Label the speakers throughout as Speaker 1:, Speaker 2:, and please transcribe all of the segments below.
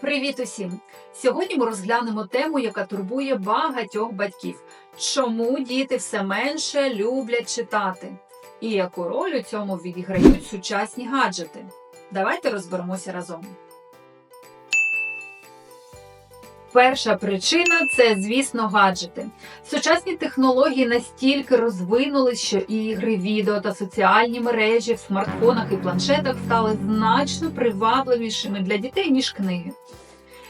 Speaker 1: Привіт усім! Сьогодні ми розглянемо тему, яка турбує багатьох батьків: чому діти все менше люблять читати, і яку роль у цьому відіграють сучасні гаджети. Давайте розберемося разом. Перша причина це, звісно, гаджети. Сучасні технології настільки розвинулись, що ігри, відео та соціальні мережі в смартфонах і планшетах стали значно привабливішими для дітей, ніж книги.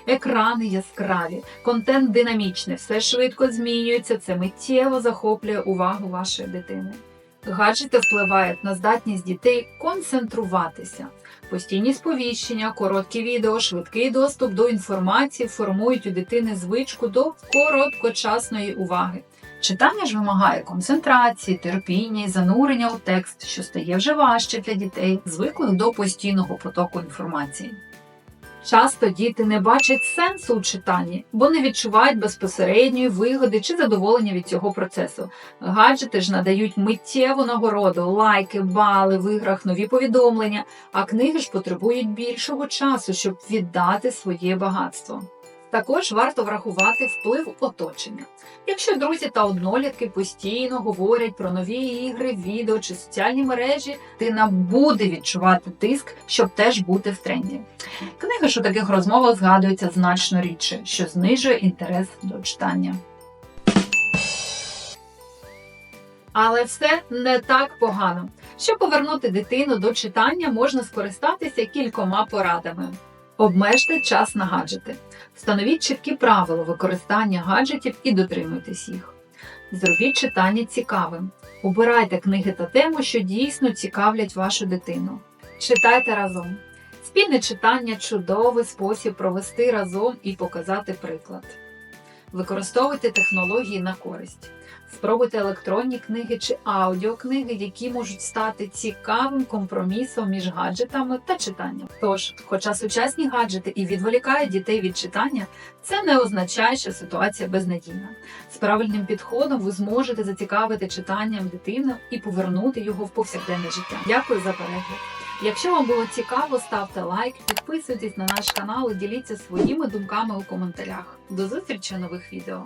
Speaker 1: Екрани яскраві, контент динамічний, все швидко змінюється, це миттєво захоплює увагу вашої дитини. Гаджети впливають на здатність дітей концентруватися. Постійні сповіщення, короткі відео, швидкий доступ до інформації формують у дитини звичку до короткочасної уваги. Читання ж вимагає концентрації, терпіння і занурення у текст, що стає вже важче для дітей, звиклих до постійного потоку інформації. Часто діти не бачать сенсу у читанні, бо не відчувають безпосередньої вигоди чи задоволення від цього процесу. Гаджети ж надають миттєву нагороду, лайки, бали в іграх, нові повідомлення, а книги ж потребують більшого часу, щоб віддати своє багатство. Також варто врахувати вплив оточення. Якщо друзі та однолітки постійно говорять про нові ігри, відео чи соціальні мережі, дитина буде відчувати тиск, щоб теж бути в тренді. Книги ж у таких розмовах згадуються значно рідше, що знижує інтерес до читання. Але все не так погано. Щоб повернути дитину до читання, можна скористатися кількома порадами. Обмежте час на гаджети. Встановіть чіткі правила використання гаджетів і дотримуйтесь їх. Зробіть читання цікавим. Обирайте книги та теми, що дійсно цікавлять вашу дитину. Читайте разом. Спільне читання чудовий спосіб провести разом і показати приклад. Використовуйте технології на користь. Спробуйте електронні книги чи аудіокниги, які можуть стати цікавим компромісом між гаджетами та читанням. Тож, хоча сучасні гаджети і відволікають дітей від читання, це не означає, що ситуація безнадійна. З правильним підходом ви зможете зацікавити читанням дитину і повернути його в повсякденне життя. Дякую за перегляд. Якщо вам було цікаво, ставте лайк, підписуйтесь на наш канал і діліться своїми думками у коментарях. До зустрічі в нових відео.